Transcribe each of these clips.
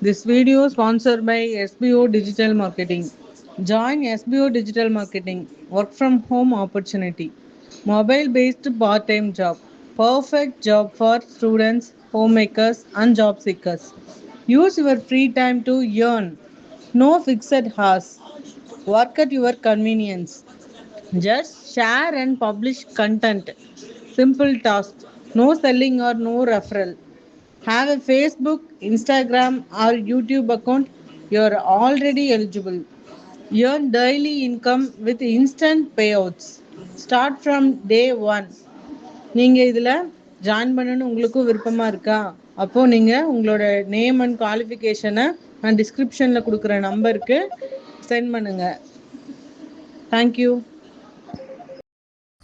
This video sponsored by SBO Digital Marketing. Join SBO Digital Marketing. Work from home opportunity. Mobile based part time job. Perfect job for students, homemakers, and job seekers. Use your free time to earn. No fixed hours. Work at your convenience. Just share and publish content. Simple task. No selling or no referral. Have a Facebook, Instagram, or YouTube account. You're already eligible. Earn daily income with instant payouts. Start from day one. நீங்கள் இதில் join பண்ணணும்னு உங்களுக்கும் விருப்பமாக இருக்கா அப்போது நீங்கள் உங்களோட name and குவாலிஃபிகேஷனை நான் டிஸ்கிரிப்ஷனில் கொடுக்குற நம்பருக்கு சென்ட் பண்ணுங்கள் தேங்க்யூ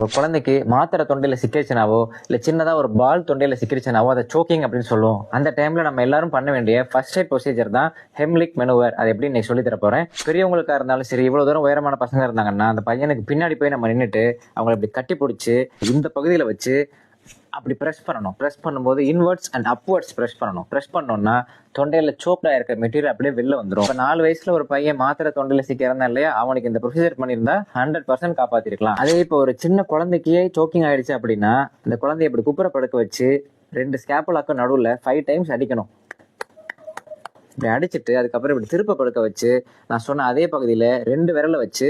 ஒரு குழந்தைக்கு மாத்திரை தொண்டையில சிக்கிருச்சுனாவோ இல்ல சின்னதா ஒரு பால் தொண்டையில சிக்கிருச்சுனாவோ அதை சோக்கிங் அப்படின்னு சொல்லுவோம். அந்த டைம்ல நம்ம எல்லாரும் பண்ண வேண்டிய ஃபர்ஸ்ட் எய்ட் ப்ரொசீஜர் தான் ஹெம்லிக் மெனுவர் அது எப்படி இன்னைக்கு சொல்லி தர போறேன். பெரியவங்களுக்கா இருந்தாலும் சரி இவ்வளவு தூரம் உயரமான பசங்க இருந்தாங்கன்னா அந்த பையனுக்கு பின்னாடி போய் நம்ம நின்றுட்டு அவங்களை இப்படி கட்டி பிடிச்சி இந்த பகுதியில வச்சு அப்படி ப்ரெஸ் பண்ணணும். ப்ரெஸ் பண்ணும்போது இன்வெர்ட்ஸ் அண்ட் அப்வர்ட்ஸ் ப்ரெஸ் பண்ணணும். ப்ரெஸ் பண்ணோம்னா தொண்டையில் சோப்டாக இருக்கிற மெட்டீரியல் அப்படியே வெளில வந்துடும் இப்போ நாலு வயசில் ஒரு பையன் மாத்திரை தொண்டையில் சீக்கிரம் இல்லையா? அவனுக்கு இந்த ப்ரொசீஜர் பண்ணியிருந்தா ஹண்ட்ரட் பர்சன்ட் காப்பாத்திருக்கலாம். அதே இப்போ ஒரு சின்ன குழந்தைக்கே சோக்கிங் ஆயிடுச்சு அப்படின்னா அந்த குழந்தைய இப்படி குப்புற படுக்க வச்சு ரெண்டு ஸ்கேப்புலாக்கும் நடுவில் ஃபைவ் டைம்ஸ் அடிக்கணும். இப்படி அடிச்சுட்டு அதுக்கப்புறம் இப்படி திருப்ப படுக்க வச்சு நான் சொன்ன அதே பகுதியில் ரெண்டு விரலை வச்சு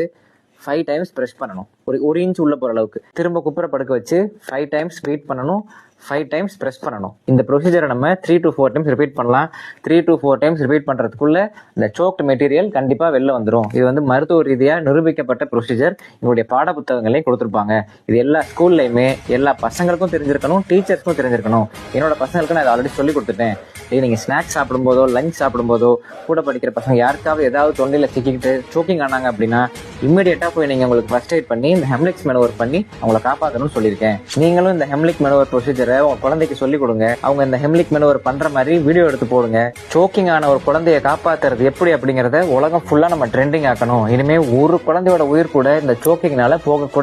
ஃபைவ் டைம்ஸ் ப்ரெஷ் பண்ணணும். ஒரு ஒரு இன்ச் உள்ள போகிற அளவுக்கு. திரும்ப குப்புற படுக்க வச்சு ஃபைவ் டைம்ஸ் வெயிட் பண்ணணும். ஃபைவ் டைம்ஸ் ப்ரெஸ் பண்ணணும். இந்த ப்ரொசீஜரை நம்ம three to four times repeat பண்ணலாம். Three to four times repeat பண்ணுறதுக்குள்ளே இந்த சோக்டு மெட்டீரியல் கண்டிப்பாக வெளில வந்துடும் இது வந்து மருத்துவ ரீதியாக நிரூபிக்கப்பட்ட ப்ரொசீஜர் எங்களுடைய பாட புத்தகங்களையும் கொடுத்துருப்பாங்க. இது எல்லா ஸ்கூல்லையுமே எல்லா பசங்களுக்கும் தெரிஞ்சிருக்கணும் டீச்சர்ஸ்க்கும் தெரிஞ்சிருக்கணும். என்னோட பசங்களுக்கு நான் ஆல்ரெடி சொல்லி கொடுத்துட்டேன். இது நீங்கள் ஸ்நாக்ஸ் சாப்பிடும்போதோ லஞ்ச் சாப்பிடும்போதோ கூட படிக்கிற பசங்க யாருக்காவது ஏதாவது தொண்டையில் சிக்கிக்கிட்டு சோக்கிங் ஆனாங்க அப்படின்னா இம்மிடியட்டா போய் நீங்கள் உங்களுக்கு ஃபர்ஸ்ட் எய்ட் பண்ணி இந்த ஹெம்லிக்ஸ் மெனுவர் பண்ணி அவங்கள காப்பாற்றணும்னு சொல்லியிருக்கேன். நீங்களும் இந்த ஹெம்லிக் மெனுவர் ப்ரொசீஜரை உங்கள் குழந்தைக்கு சொல்லி கொடுங்க. அவங்க இந்த ஹெம்லிக் மெனுவர் பண்ணுற மாதிரி வீடியோ எடுத்து போடுங்க. சோக்கிங் ஆன ஒரு குழந்தைய காப்பாற்றுறது எப்படி அப்படிங்கிறத உலகம் ஃபுல்லாக நம்ம ட்ரெண்டிங் ஆக்கணும். இனிமேல் ஒரு குழந்தையோட உயிர் கூட இந்த சோக்கிங்னால போகக்கூட